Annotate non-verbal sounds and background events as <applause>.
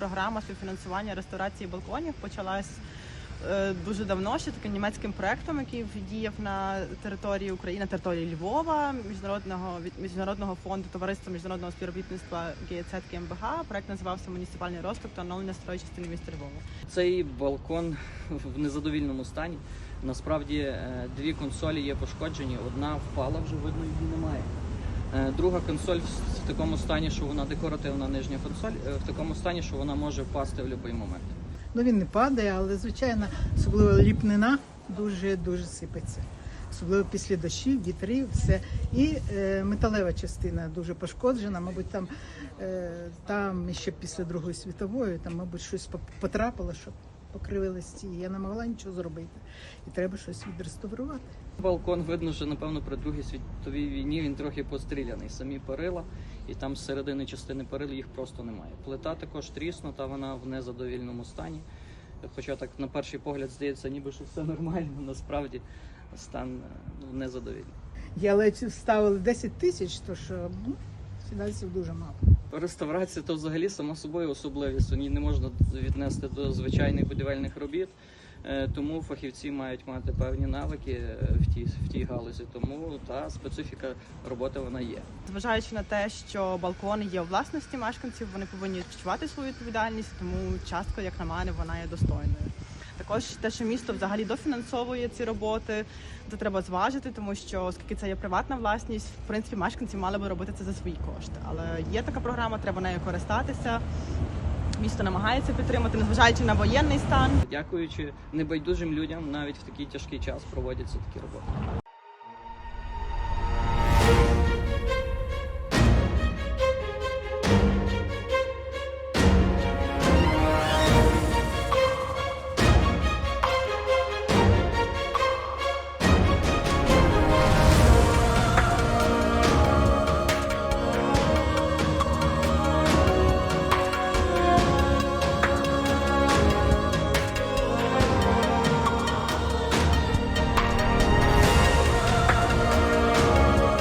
програма співфінансування реставрації балконів почалась е, дуже давно, ще таким німецьким проектом, який діяв на території України, території Львова, міжнародного міжнародного фонду товариства міжнародного співробітництва ГІЦ КМБГ. Проект називався Муніципальний розвиток та оновлення строї частини міста Львова. Цей балкон в незадовільному стані. Насправді е, дві консолі є пошкоджені, одна впала, вже видно її немає. Е, Друга консоль в такому стані, що вона декоративна нижня консоль, е, в такому стані, що вона може впасти в будь-який момент. Ну він не падає, але звичайно, особливо ліпнина дуже дуже сипеться. Особливо після дощів, вітрів, все. І е, металева частина дуже пошкоджена. Мабуть, там, е, там ще після Другої світової, там, мабуть, щось потрапило, що покривили стіни. Я не могла нічого зробити. І треба щось відреставрувати. Балкон видно, що напевно при Другій світовій війні він трохи постріляний. Самі перила, і там з середини частини перил їх просто немає. Плита також тріснута, вона в незадовільному стані. Хоча так на перший погляд здається, ніби що все нормально, <laughs> насправді стан е, ну, незадовільний. Я ледь вставили 10 тисяч, то що ну, фінансів дуже мало. Реставрація то взагалі само собою особливість. Її не можна віднести до звичайних будівельних робіт. Е, Тому фахівці мають мати певні навики е, в тій, в тій галузі. Тому та специфіка роботи вона є. Зважаючи на те, що балкони є у власності мешканців, вони повинні відчувати свою відповідальність, тому частка, як на мене, вона є достойною. Також те, що місто взагалі дофінансовує ці роботи, це треба зважити, тому що оскільки це є приватна власність, в принципі, мешканці мали би робити це за свої кошти. Але є така програма, треба нею користатися. Місто намагається підтримати, незважаючи на воєнний стан. Дякуючи небайдужим людям, навіть в такий тяжкий час проводяться такі роботи.